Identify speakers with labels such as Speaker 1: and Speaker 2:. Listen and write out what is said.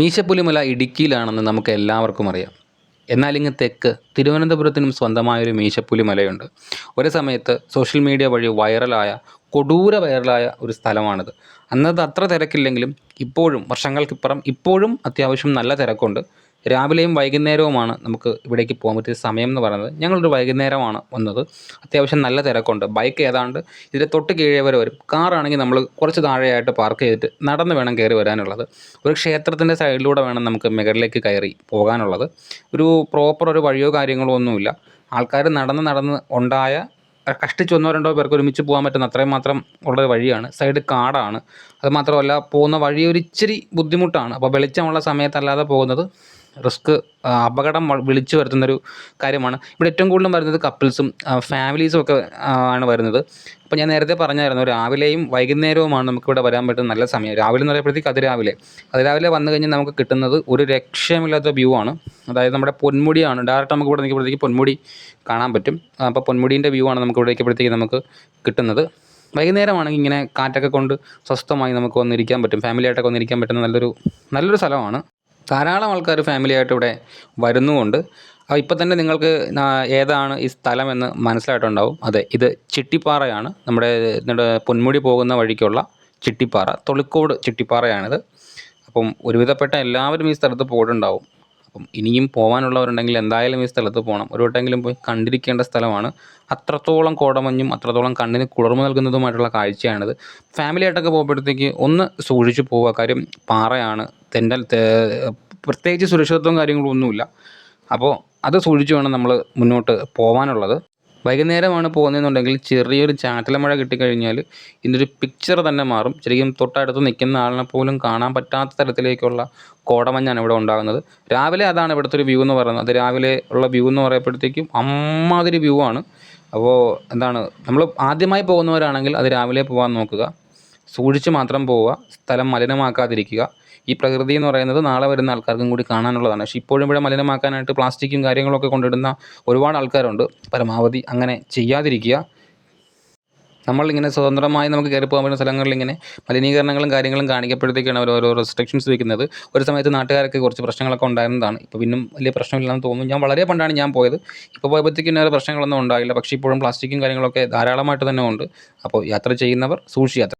Speaker 1: മീശപ്പുലിമല ഇടുക്കിയിലാണെന്ന് നമുക്ക് എല്ലാവർക്കും അറിയാം. എന്നാൽ ഇങ്ങ് തെക്ക് തിരുവനന്തപുരത്തിനും സ്വന്തമായൊരു മീശപ്പുലിമലയുണ്ട്. ഒരു സമയത്ത് സോഷ്യൽ മീഡിയ വഴി വൈറലായ കൊടൂര വൈറലായ ഒരു സ്ഥലമാണിത്. അന്നത് അത്ര തിരക്കില്ലെങ്കിലും ഇപ്പോഴും വർഷങ്ങൾക്കിപ്പുറം ഇപ്പോഴും അത്യാവശ്യം നല്ല തിരക്കുണ്ട്. രാവിലെയും വൈകുന്നേരവുമാണ് നമുക്ക് ഇവിടേക്ക് പോകാൻ പറ്റിയ സമയം എന്ന് പറയുന്നത്. ഞങ്ങളൊരു വൈകുന്നേരമാണ് വന്നത്. അത്യാവശ്യം നല്ല തിരക്കുണ്ട്. ബൈക്ക് ഏതാണ്ട് ഇതിന്റെ തൊട്ട് കീഴേ വരെ വരും. കാറാണെങ്കിൽ നമ്മൾ കുറച്ച് താഴെയായിട്ട് പാർക്ക് ചെയ്തിട്ട് നടന്ന് വേണം കയറി വരാനുള്ളത്. ഒരു ക്ഷേത്രത്തിന്റെ സൈഡിലൂടെ വേണം നമുക്ക് മുകളിലേക്ക് കയറി പോകാനുള്ളത്. ഒരു പ്രോപ്പർ ഒരു വഴിയോ കാര്യങ്ങളോ ഒന്നുമില്ല. ആൾക്കാർ നടന്ന് നടന്ന് ഉണ്ടായ കഷ്ടിച്ച് ഒന്നോ രണ്ടോ പേർക്ക് ഒരുമിച്ച് പോകാൻ പറ്റുന്ന അത്രയും മാത്രം ഉള്ള വഴിയാണ്. സൈഡ് കാടാണ്. അത് മാത്രമല്ല പോകുന്ന വഴി ഒരു ഇച്ചിരി ബുദ്ധിമുട്ടാണ്. അപ്പോൾ വെളിച്ചമുള്ള സമയത്തല്ലാതെ പോകുന്നത് റിസ്ക് അപകടം വിളിച്ചു വരുത്തുന്നൊരു കാര്യമാണ്. ഇവിടെ ഏറ്റവും കൂടുതലും വരുന്നത് കപ്പിൾസും ഫാമിലീസും ഒക്കെ ആണ് വരുന്നത്. അപ്പോൾ ഞാൻ നേരത്തെ പറഞ്ഞായിരുന്നു രാവിലെയും വൈകുന്നേരവുമാണ് നമുക്കിവിടെ വരാൻ പറ്റുന്ന നല്ല സമയം. രാവിലെ എന്ന് പറയുമ്പോഴത്തേക്ക് അതിരാവിലെ അതിരാവിലെ വന്നു കഴിഞ്ഞാൽ നമുക്ക് കിട്ടുന്നത് ഒരു രക്ഷമില്ലാത്ത വ്യൂ ആണ്. അതായത് നമ്മുടെ പൊന്മുടിയാണ്. ഡയറക്റ്റ് നമുക്ക് ഇവിടെ നിൽക്കുമ്പോഴത്തേക്ക് പൊന്മുടി കാണാൻ പറ്റും. അപ്പോൾ പൊന്മുടീന്റെ വ്യൂ ആണ് നമുക്ക് ഇവിടെ നിൽക്കുമ്പോഴത്തേക്ക് നമുക്ക് കിട്ടുന്നത്. വൈകുന്നേരമാണെങ്കിൽ ഇങ്ങനെ കാറ്റൊക്കെ കൊണ്ട് സ്വസ്ഥമായി നമുക്ക് വന്നിരിക്കാൻ പറ്റും. ഫാമിലിയായിട്ടൊക്കെ വന്നിരിക്കാൻ പറ്റുന്ന നല്ലൊരു നല്ലൊരു സ്ഥലമാണ്. ധാരാളം ആൾക്കാർ ഫാമിലി ആയിട്ട് ഇവിടെ വരുന്നുമുണ്ട്. അപ്പോൾ ഇപ്പം തന്നെ നിങ്ങൾക്ക് ഏതാണ് ഈ സ്ഥലമെന്ന് മനസ്സിലായിട്ടുണ്ടാവും. അതെ ഇത് ചിട്ടിപ്പാറയാണ്. നമ്മുടെ നമ്മുടെ പൊന്മുടി പോകുന്ന വഴിക്കുള്ള ചിട്ടിപ്പാറ. തൊളിക്കോട് ചിട്ടിപ്പാറയാണിത്. അപ്പം ഒരുവിധപ്പെട്ട എല്ലാവരും ഈ സ്ഥലത്ത് പോയിട്ടുണ്ടാവും. അപ്പം ഇനിയും പോകാനുള്ളവരുണ്ടെങ്കിൽ എന്തായാലും ഈ സ്ഥലത്ത് പോകണം ഒരു വട്ടെങ്കിലും പോയി കണ്ടിരിക്കേണ്ട സ്ഥലമാണ്. അത്രത്തോളം കോടമഞ്ഞും അത്രത്തോളം കണ്ണിന് കുളിർമ നൽകുന്നതുമായിട്ടുള്ള കാഴ്ചയാണിത്. ഫാമിലിയായിട്ടൊക്കെ പോകുമ്പോഴത്തേക്ക് ഒന്ന് സൂക്ഷിച്ച് പോവുക. കാര്യം പാറയാണ്. തെന്നൽ തേ- പ്രത്യേകിച്ച് സുരക്ഷിതത്വം കാര്യങ്ങളും ഒന്നുമില്ല. അപ്പോൾ അത് സൂക്ഷിച്ച് വേണം നമ്മൾ മുന്നോട്ട് പോകാനുള്ളത് വൈകുന്നേരമാണ് പോകുന്നതെന്നുണ്ടെങ്കിൽ ചെറിയൊരു ചാറ്റല മഴ കിട്ടിക്കഴിഞ്ഞാൽ ഇതിന്റെ പിക്ചർ തന്നെ മാറും. ശരിക്കും തൊട്ടടുത്ത് നിൽക്കുന്ന ആളിനെ പോലും കാണാൻ പറ്റാത്ത തരത്തിലേക്കുള്ള കോടമഞ്ഞാണ് ഇവിടെ ഉണ്ടാകുന്നത്. രാവിലെ അതാണ് ഇവിടുത്തെ ഒരു വ്യൂ എന്ന് പറയുന്നത്. അത് രാവിലെ ഉള്ള വ്യൂ എന്ന് പറയുമ്പോഴത്തേക്കും അമ്മാതിരി വ്യൂ ആണ്. അപ്പോൾ എന്താണ് നമ്മൾ ആദ്യമായി പോകുന്നവരാണെങ്കിൽ അത് രാവിലെ പോകാൻ നോക്കുക. സൂക്ഷിച്ച് മാത്രം പോവുക സ്ഥലം മലിനമാക്കാതിരിക്കുക. ഈ പ്രകൃതി എന്ന് പറയുന്നത് നാളെ വരുന്ന ആൾക്കാർക്കും കൂടി കാണാനുള്ളതാണ്. പക്ഷേ ഇപ്പോഴും ഇവിടെ മലിനമാക്കാനായിട്ട് പ്ലാസ്റ്റിക്കും കാര്യങ്ങളൊക്കെ കൊണ്ടിടുന്ന ഒരുപാട് ആൾക്കാരുണ്ട്. പരമാവധി അങ്ങനെ ചെയ്യാതിരിക്കുക. നമ്മളിങ്ങനെ സ്വതന്ത്രമായി നമുക്ക് കയറി പോകാൻ പറ്റുന്ന സ്ഥലങ്ങളിൽ ഇങ്ങനെ മലിനീകരണങ്ങളും കാര്യങ്ങളും കാണിക്കപ്പെടുത്തേക്കാണ് അവർ ഓരോ റെസ്ട്രിക്ഷൻസ് വയ്ക്കുന്നത് ഒരു സമയത്ത് നാട്ടുകാരൊക്കെ കുറച്ച് പ്രശ്നങ്ങളൊക്കെ ഉണ്ടായിരുന്നതാണ്. ഇപ്പോൾ പിന്നും വലിയ പ്രശ്നമില്ലാന്ന് തോന്നുന്നു. ഞാൻ വളരെ പണ്ടാണ് ഞാൻ പോയത്. ഇപ്പോൾ പോയപ്പോഴത്തേക്കും വേറെ പ്രശ്നങ്ങളൊന്നും ഉണ്ടായില്ല. പക്ഷേ ഇപ്പോഴും പ്ലാസ്റ്റിക്കും കാര്യങ്ങളൊക്കെ ധാരാളമായിട്ട് തന്നെ ഉണ്ട്. അപ്പോൾ യാത്ര ചെയ്യുന്നവർ സൂക്ഷിച്ച്